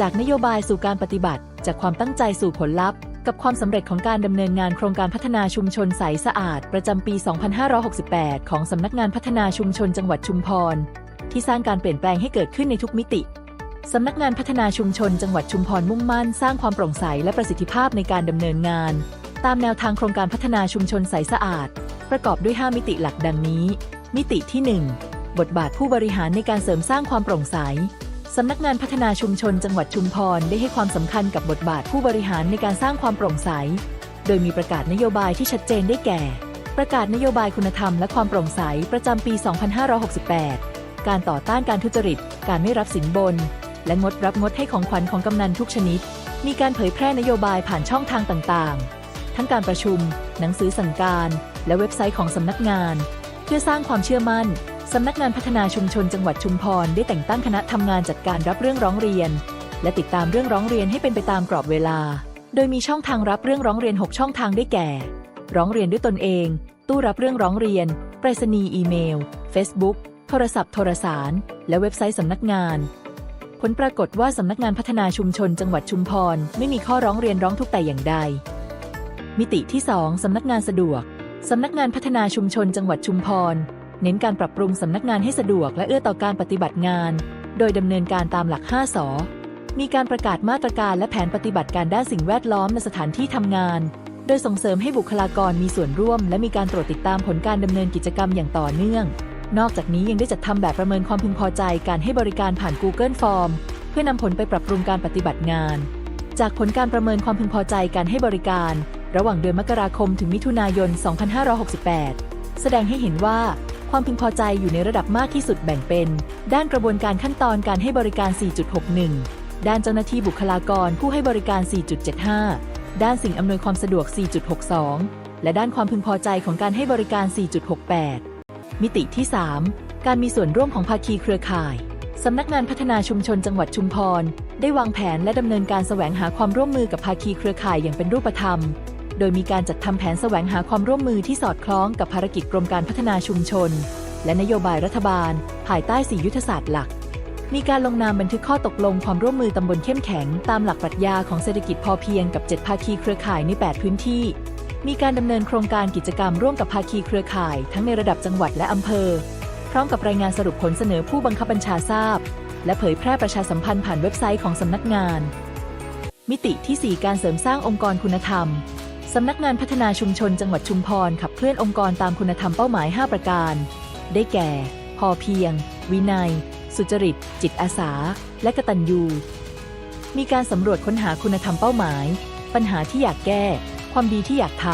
จากนโยบายสู่การปฏิบัติ จากความตั้งใจสู่ผลลัพธ์ กับความสำเร็จของการดำเนินงานโครงการพัฒนาชุมชนใสสะอาด ประจำปี 2568 ของสำนักงานพัฒนาชุมชนจังหวัดชุมพร ที่สร้างการเปลี่ยนแปลงให้เกิดขึ้นในทุกมิติสำนักงานพัฒนาชุมชนจังหวัดชุมพรมุ่งมั่นสร้างความโปร่งใสและประสิทธิภาพในการดำเนินงาน ตามแนวทางโครงการพัฒนาชุมชนใสสะอาด ประกอบด้วย 5 มิติหลักดังนี้ มิติที่ 1 บทบาทผู้บริหารในการเสริมสร้างความโปร่งใส สำนักงานพัฒนาชุมชนจังหวัดชุมพรได้ให้ความสำคัญกับบทบาทผู้บริหารในการสร้างความโปร่งใส โดยมีประกาศนโยบายที่ชัดเจนได้แก่ ประกาศนโยบายคุณธรรมและความโปร่งใสประจำปี 2568 การต่อต้านการทุจริต การไม่รับสินบน และงดรับงดให้ของขวัญของกำนันทุกชนิด มีการเผยแพร่นโยบายผ่านช่องทางต่างๆ ทั้งการประชุม หนังสือสั่งการ และเว็บไซต์ของสำนักงาน เพื่อสร้างความเชื่อมั่น สำนักงานพัฒนาชุมชนจังหวัดชุมพรได้แต่งตั้งคณะทำงานจัดการรับเรื่องร้องเรียน และติดตามเรื่องร้องเรียนให้เป็นไปตามกรอบเวลา โดยมีช่องทางรับเรื่องร้องเรียน 6 ช่องทางได้แก่ ร้องเรียนด้วยตนเอง ตู้รับเรื่องร้องเรียนไปรษณีย์อีเมล Facebook โทรศัพท์โทรสาร และเว็บไซต์สำนักงาน ผลปรากฏว่าสำนักงานพัฒนาชุมชนจังหวัดชุมพรไม่มีข้อร้องเรียนร้องทุกข์แต่อย่างใด มิติที่ 2สำนักงานสะดวกสำนักงานพัฒนาชุมชนจังหวัดชุมพร เน้นการปรับปรุงสำนักงานให้สะดวกและเอื้อต่อการปฏิบัติงาน โดยดำเนินการตามหลัก 5สอมีการประกาศมาตรการและแผนปฏิบัติการด้านสิ่งแวดล้อมในสถานที่ทำงาน โดยส่งเสริมให้บุคลากรมีส่วนร่วม และมีการตรวจติดตามผลการดำเนินกิจกรรมอย่างต่อเนื่อง นอกจากนี้ยังได้จัดทำแบบประเมินความพึงพอใจการให้บริการผ่าน Google Form เพื่อนำผลไปปรับปรุงการปฏิบัติงาน จากผลการประเมินความพึงพอใจการให้บริการ ระหว่างเดือนมกราคมถึงมิถุนายน 2568 แสดงให้เห็นว่า ความพึงพอใจอยู่ในระดับมากที่สุดแบ่งเป็น ด้านกระบวนการขั้นตอนการให้บริการ 4.61 ด้านเจ้าหน้าที่บุคลากรผู้ให้บริการ 4.75 ด้านสิ่งอำนวยความสะดวก 4.62 และด้านความพึงพอใจของการให้บริการ 4.68 มิติที่ 3 การมีส่วนร่วมของภาคีเครือข่าย สำนักงานพัฒนาชุมชนจังหวัดชุมพร ได้วางแผนและดำเนินการแสวงหาความร่วมมือกับภาคีเครือข่ายอย่างเป็นรูปธรรม โดยมีการจัดทำแผนแสวงหาความร่วมมือที่สอดคล้องกับภารกิจกรมการพัฒนาชุมชน และนโยบายรัฐบาล ภายใต้สี่ยุทธศาสตร์หลัก มีการลงนามบันทึกข้อตกลงความร่วมมือตำบลเข้มแข็ง ตามหลักปรัชญาของเศรษฐกิจพอเพียงกับ 7 ภาคีเครือข่ายใน 8 พื้นที่ มีการดำเนินโครงการกิจกรรมร่วมกับภาคีเครือข่าย ทั้งในระดับจังหวัดและอำเภอ พร้อมกับรายงานสรุปผลเสนอผู้บังคับบัญชาทราบ และเผยแพร่ประชาสัมพันธ์ผ่านเว็บไซต์ของสำนักงาน มิติที่ 4 การเสริมสร้างองค์กรคุณธรรม สำนักงานพัฒนาชุมชนจังหวัดชุมพรขับเคลื่อนองค์กรตามคุณธรรมเป้าหมาย 5 ประการ ได้แก่ พอเพียง วินัย สุจริต จิตอาสา และกตัญญู มีการสำรวจค้นหาคุณธรรมเป้าหมาย ปัญหาที่อยากแก้ ความดีที่อยากท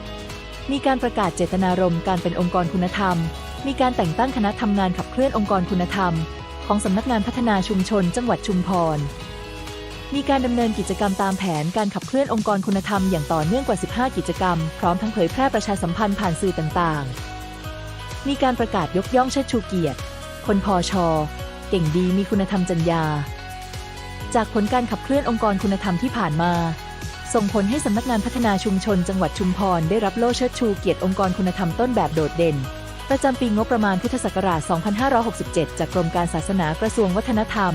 ำ มีการประกาศเจตนารมณ์การเป็นองค์กรคุณธรรม มีการแต่งตั้งคณะทำงานขับเคลื่อนองค์กรคุณธรรม ของสำนักงานพัฒนาชุมชน จังหวัดชุมพร มีการดำเนินกิจกรรมตามแผนการขับเคลื่อนองค์กรคุณธรรมอย่างต่อเนื่องกว่า 15 กิจกรรม พร้อมทั้งเผยแพร่ประชาสัมพันธ์ผ่านสื่อต่างๆ มีการประกาศยกย่องเชิดชูเกียรติ คนพอชอเก่งดีมีคุณธรรมจรรยา จากผลการขับเคลื่อนองค์กรคุณธรรมที่ผ่านมา ส่งผลให้สำนักงานพัฒนาชุมชนจังหวัดชุมพรได้รับโล่เชิดชูเกียรติองค์กรคุณธรรมต้นแบบโดดเด่น ประจำปีงบประมาณพุทธศักราช 2567 จากกรมการศาสนากระทรวงวัฒนธรรม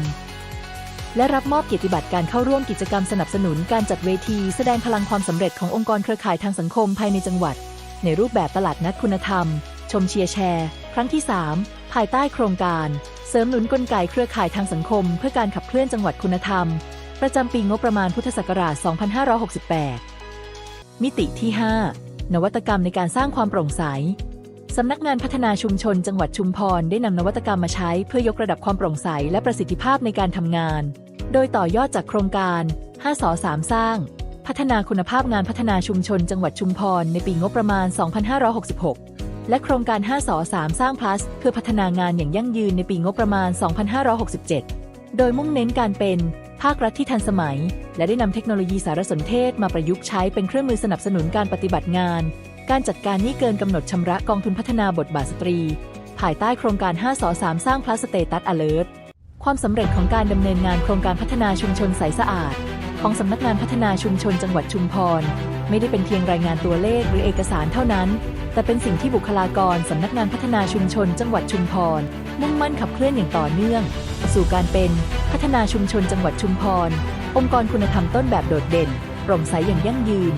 และรับมอบเกียรติบัตรการเข้าร่วมกิจกรรมสนับสนุนการจัดเวที แสดงพลังความสำเร็จขององค์กรเครือข่ายทางสังคมภายในจังหวัด ในรูปแบบตลาดนัดคุณธรรม ชมเชียร์แชร์ ครั้งที่ 3 ภายใต้โครงการ เสริมหนุนกลไกเครือข่ายทางสังคม เพื่อการขับเคลื่อนจังหวัดคุณธรรม ประจำปีงบประมาณพุทธศักราช 2568 มิติที่ 5 นวัตกรรมในการสร้างความโปร่งใสสำนักงานพัฒนาชุมชนจังหวัดชุมพรได้นำนวัตกรรมมาใช้เพื่อยกระดับความโปร่งใสและประสิทธิภาพในการทำงาน โดยต่อยอดจากโครงการ 5สอ3สร้าง พัฒนาคุณภาพงานพัฒนาชุมชนจังหวัดชุมพรในปีงบประมาณ 2566 และโครงการ 5สอ3สร้าง plus เพื่อพัฒนางานอย่างยั่งยืนในปีงบประมาณ 2567 โดยมุ่งเน้นการเป็นภาครัฐที่ทันสมัย และได้นำเทคโนโลยีสารสนเทศมาประยุกต์ใช้เป็นเครื่องมือสนับสนุนการปฏิบัติงาน การจัดการหนี้เกินกำหนดชำระกองทุนพัฒนาบทบาทสตรี ภายใต้โครงการ 5สอ3สร้าง plus status alert ความสำเร็จของการดำเนินงานโครงการพัฒนาชุมชนใสสะอาด ของสำนักงานพัฒนาชุมชนจังหวัดชุมพร ไม่ได้เป็นเพียงรายงานตัวเลขหรือเอกสารเท่านั้น แต่เป็นสิ่งที่บุคลากรสำนักงานพัฒนาชุมชน จังหวัดชุมพร มุ่งมั่นขับเคลื่อนอย่างต่อเนื่อง สู่การเป็นพัฒนาชุมชนจังหวัดชุมพร องค์กรคุณธรรมต้นแบบโดดเด่นโปร่งใสอย่างยั่งยืน